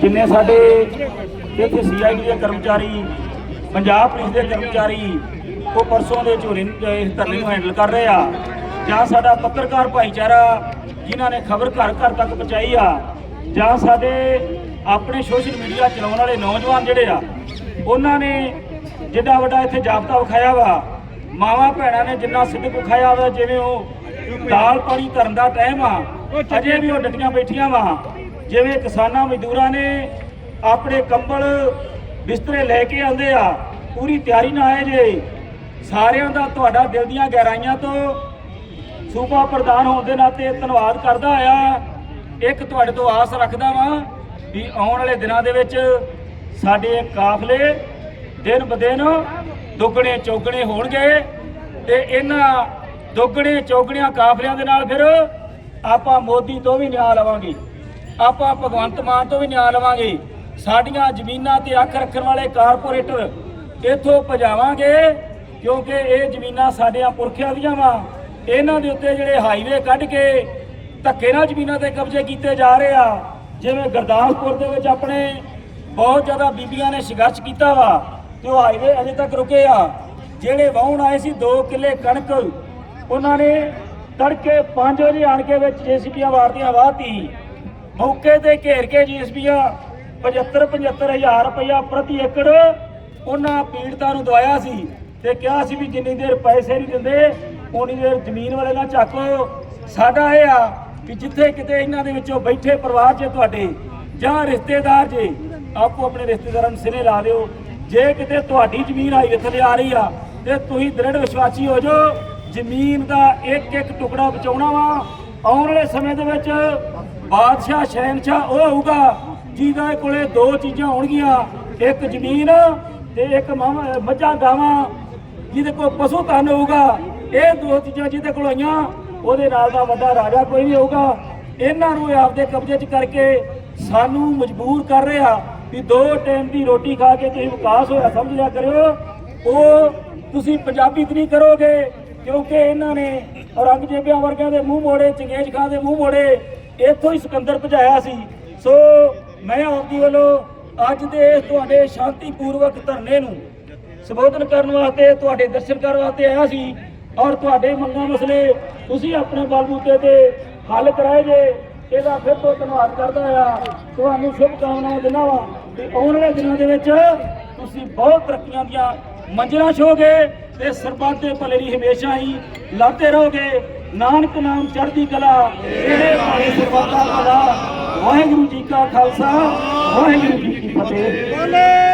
ਜਿੰਨੇ ਸਾਡੇ ਇੱਥੇ ਸੀਆਈਡੀ ਦੇ ਕਰਮਚਾਰੀ, ਪੰਜਾਬ ਪੁਲਿਸ ਦੇ ਕਰਮਚਾਰੀ, ਉਹ ਪਰਸੋਂ ਦੇ ਝੋਲੇ ਇਸ ਧਰਨੇ ਨੂੰ ਹੈਂਡਲ ਕਰ ਰਹੇ ਆ। ਜਾਂ ਸਾਡਾ ਪੱਤਰਕਾਰ ਭਾਈਚਾਰਾ, ਜਿਨ੍ਹਾਂ ਨੇ ਖਬਰ ਘਰ ਘਰ ਤੱਕ ਪਹੁੰਚਾਈ ਆ, ਜਾਂ ਸਾਡੇ ਆਪਣੇ ਸੋਸ਼ਲ ਮੀਡੀਆ ਚਲਾਉਣ ਵਾਲੇ ਨੌਜਵਾਨ ਜਿਹੜੇ ਆ, ਉਹਨਾਂ ਨੇ ਜਿੱਡਾ ਵੱਡਾ ਇੱਥੇ ਜਾਬਤਾ ਵਿਖਾਇਆ ਵਾ। ਮਾਵਾਂ ਭੈਣਾਂ ਨੇ ਜਿੰਨਾ ਸਿੱਧਕ ਵਿਖਾਇਆ ਵਾ, ਜਿਵੇਂ ਉਹ ਦਾਲ ਪਾਣੀ ਧਰਨ ਦਾ ਟਾਈਮ ਆ, ਅਜੇ ਵੀ ਉਹ ਡਟੀਆਂ ਬੈਠੀਆਂ ਵਾ। ਜਿਵੇਂ ਕਿਸਾਨਾਂ ਮਜ਼ਦੂਰਾਂ ਨੇ ਆਪਣੇ ਕੰਬਲ ਬਿਸਤਰੇ ਲੈ ਕੇ ਆਉਂਦੇ ਆ, ਪੂਰੀ ਤਿਆਰੀ ਨਾਲ ਆਏ ਜੇ, ਸਾਰਿਆਂ ਦਾ ਤੁਹਾਡਾ ਦਿਲ ਦੀਆਂ ਗਹਿਰਾਈਆਂ ਤੋਂ ਸੂਬਾ ਪ੍ਰਧਾਨ ਹੋਣ ਦੇ ਨਾਤੇ ਧੰਨਵਾਦ ਕਰਦਾ ਆ। ਇੱਕ ਤੁਹਾਡੇ ਤੋਂ ਆਸ ਰੱਖਦਾ ਵਾਂ ਵੀ ਆਉਣ ਵਾਲੇ ਦਿਨਾਂ ਦੇ ਵਿੱਚ ਸਾਡੇ ਕਾਫਲੇ ਦਿਨ ਬਦਿਨ ਦੁੱਗਣੇ ਚੌਗਣੇ ਹੋਣਗੇ ਤੇ ਇਹਨਾਂ ਦੁੱਗਣੇ ਚੌਗਣਿਆਂ ਕਾਫਲਿਆਂ ਦੇ ਨਾਲ ਫਿਰ ਆਪਾਂ ਮੋਦੀ ਤੋਂ ਵੀ ਨਿਆਂ ਲਵਾਂਗੇ। ਆਪਾਂ ਭਗਵੰਤ ਮਾਨ ਤੋਂ ਵੀ ਨਿਆਂ ਲਵਾਂਗੇ। ਸਾਡੀਆਂ ਜ਼ਮੀਨਾਂ ਤੇ ਅੱਖ ਰੱਖਣ ਵਾਲੇ ਕਾਰਪੋਰੇਟਰ ਇੱਥੋਂ ਭਜਾਵਾਂਗੇ, ਕਿਉਂਕਿ ਇਹ ਜ਼ਮੀਨਾਂ ਸਾਡਿਆਂ ਪੁਰਖਿਆਂ ਦੀਆਂ ਵਾ। ਇਹਨਾਂ ਦੇ ਉੱਤੇ ਜਿਹੜੇ ਹਾਈਵੇ ਕੱਢ ਕੇ ਧੱਕੇ ਨਾਲ ਜ਼ਮੀਨਾਂ ਤੇ ਕਬਜ਼ੇ ਕੀਤੇ ਜਾ ਰਹੇ ਆ। ਜਿਵੇਂ ਗੁਰਦਾਸਪੁਰ ਦੇ ਵਿੱਚ ਆਪਣੇ ਬਹੁਤ ਜ਼ਿਆਦਾ ਬੀਬੀਆਂ ਨੇ ਸੰਘਰਸ਼ ਕੀਤਾ ਵਾ, ਤੇ ਉਹ ਹਾਈਵੇ ਅਜੇ ਤੱਕ ਰੁਕੇ ਆ। ਜਿਹੜੇ ਵਾਹੁਣ ਆਏ ਸੀ 2 ਕਿੱਲੇ ਕਣਕ, ਉਹਨਾਂ ਨੇ ਤੜਕੇ 5 ਵਜੇ ਆਣ ਕੇ ਵਿੱਚ ਜੀਸੀਬੀਆਂ ਵਾਰਦੀਆਂ ਵਾਹਤੀ ਮੌਕੇ ਤੇ ਘੇਰ ਕੇ ਜੀਸੀਬੀਆਂ 75 75000 ਰੁਪਇਆ ਪ੍ਰਤੀ ਏਕੜ ਉਹਨਾਂ ਪੀੜਤਾਂ ਨੂੰ ਦਵਾਇਆ ਸੀ ਤੇ ਕਿਹਾ ਸੀ ਵੀ ਜਿੰਨੀ ਦੇਰ ਪੈਸੇ ਨਹੀਂ ਦਿੰਦੇ ਉਨੀ ਦੇਰ ਜ਼ਮੀਨ ਵਾਲੇ ਨਾਲ ਚੱਕੋ ਸਾਡਾ ਇਹ ਆ ਕਿ ਜਿੱਥੇ ਕਿਤੇ ਇਹਨਾਂ ਦੇ ਵਿੱਚੋਂ ਬੈਠੇ ਪਰਿਵਾਰ ਜੇ ਤੁਹਾਡੇ ਜਾਂ ਰਿਸ਼ਤੇਦਾਰ ਜੇ, ਆਪੋ ਆਪਣੇ ਰਿਸ਼ਤੇਦਾਰਾਂ ਨੂੰ ਸਿਰੇ ਲਾ ਦਿਓ। ਜੇ ਕਿਤੇ ਤੁਹਾਡੀ ਜ਼ਮੀਨ ਹਾਈਵੇ ਥੱਲੇ ਆ ਰਹੀ ਆ, ਤੇ ਤੁਸੀਂ ਦ੍ਰਿੜ ਵਿਸ਼ਵਾਸੀ ਹੋ ਜਾਓ। ਜ਼ਮੀਨ ਦਾ ਇੱਕ ਇੱਕ ਟੁਕੜਾ ਬਚਾਉਣਾ ਵਾ। ਆਉਣ ਵਾਲੇ ਸਮੇਂ ਦੇ ਵਿੱਚ ਬਾਦਸ਼ਾਹ ਸ਼ਹਿਨਸ਼ਾਹ ਉਹ ਹੋਊਗਾ ਜਿਹਦੇ ਕੋਲੇ ਦੋ ਚੀਜ਼ਾਂ ਹੋਣਗੀਆਂ, ਇੱਕ ਜ਼ਮੀਨ ਤੇ ਇੱਕ ਮੱਝਾਂ, ਗਾਵਾਂ, ਜਿਹਦੇ ਕੋਲ ਪਸ਼ੂ ਧਨ ਹੋਊਗਾ, ਇਹ ਦੋ ਚੀਜ਼ਾਂ ਜਿਹਦੇ ਕੋਲ ਆਈਆਂ, ਉਹਦੇ ਨਾਲ ਦਾ ਵੱਡਾ ਰਾਜਾ ਕੋਈ ਵੀ ਹੋਊਗਾ। ਇਹਨਾਂ ਨੂੰ ਆਪਦੇ ਕਬਜ਼ੇ 'ਚ ਕਰਕੇ ਸਾਨੂੰ ਮਜਬੂਰ ਕਰ ਰਿਹਾ ਵੀ ਦੋ ਟਾਈਮ ਦੀ ਰੋਟੀ ਖਾ ਕੇ ਤੁਸੀਂ ਵਿਕਾਸ ਹੋਇਆ, ਸਮਝ ਲਿਆ ਕਰਿਓ। ਉਹ ਤੁਸੀਂ ਪੰਜਾਬੀ ਤੇ ਨਹੀਂ ਕਰੋਗੇ, ਕਿਉਂਕਿ ਇਹਨਾਂ ਨੇ ਔਰੰਗਜ਼ੇਬਾਂ ਵਰਗਿਆਂ ਦੇ ਮੂੰਹ ਮੋੜੇ, ਚੰਗੇਜ਼ ਖਾਂ ਦੇ ਮੂੰਹ ਮੋੜੇ ਇੱਥੋਂ ਹੀ ਸਿਕੰਦਰ ਭਜਾਇਆ ਸੀ। ਸੋ ਮੈਂ ਆਪਦੀ ਵੱਲੋਂ ਅੱਜ ਦੇ ਇਸ ਤੁਹਾਡੇ ਸ਼ਾਂਤੀਪੂਰਵਕ ਧਰਨੇ ਨੂੰ ਸੰਬੋਧਨ ਕਰਨ ਵਾਸਤੇ, ਤੁਹਾਡੇ ਦਰਸ਼ਨ ਕਰਨ ਵਾਸਤੇ ਆਇਆ ਸੀ ਔਰ ਤੁਹਾਡੇ ਮੰਗਾਂ ਮਸਲੇ ਤੁਸੀਂ ਆਪਣੇ ਬਲਬੂਤੇ ਤੇ ਹੱਲ ਕਰਾਏ ਜੇ, ਇਹਦਾ ਫਿਰ ਤੋਂ ਧੰਨਵਾਦ ਕਰਦਾ ਆ। ਤੁਹਾਨੂੰ ਸ਼ੁਭ ਕਾਮਨਾਵਾਂ ਦਿੰਦਾ ਵਾਂ ਕਿ ਆਉਣ ਵਾਲੇ ਦਿਨਾਂ ਦੇ ਵਿੱਚ ਤੁਸੀਂ ਬਹੁਤ ਤਰੱਕੀਆਂ ਦੀਆਂ ਮੰਜ਼ਿਲਾਂ ਛੋਗੇ ਤੇ ਸਰਬੱਤ ਦੇ ਭਲੇ ਲਈ ਹਮੇਸ਼ਾ ਹੀ ਲਾਤੇ ਰਹੋਗੇ। ਨਾਨਕ ਨਾਮ ਚੜ੍ਹਦੀ ਕਲਾ, ਇਹਦੇ ਬਾਣੇ ਸਰਬੱਤ ਦਾ ਵਾਹਿਗੁਰੂ ਜੀ ਕਾ ਖਾਲਸਾ ਵਾਹਿਗੁਰੂ ਜੀ ਕੀ ਫਤਿਹ।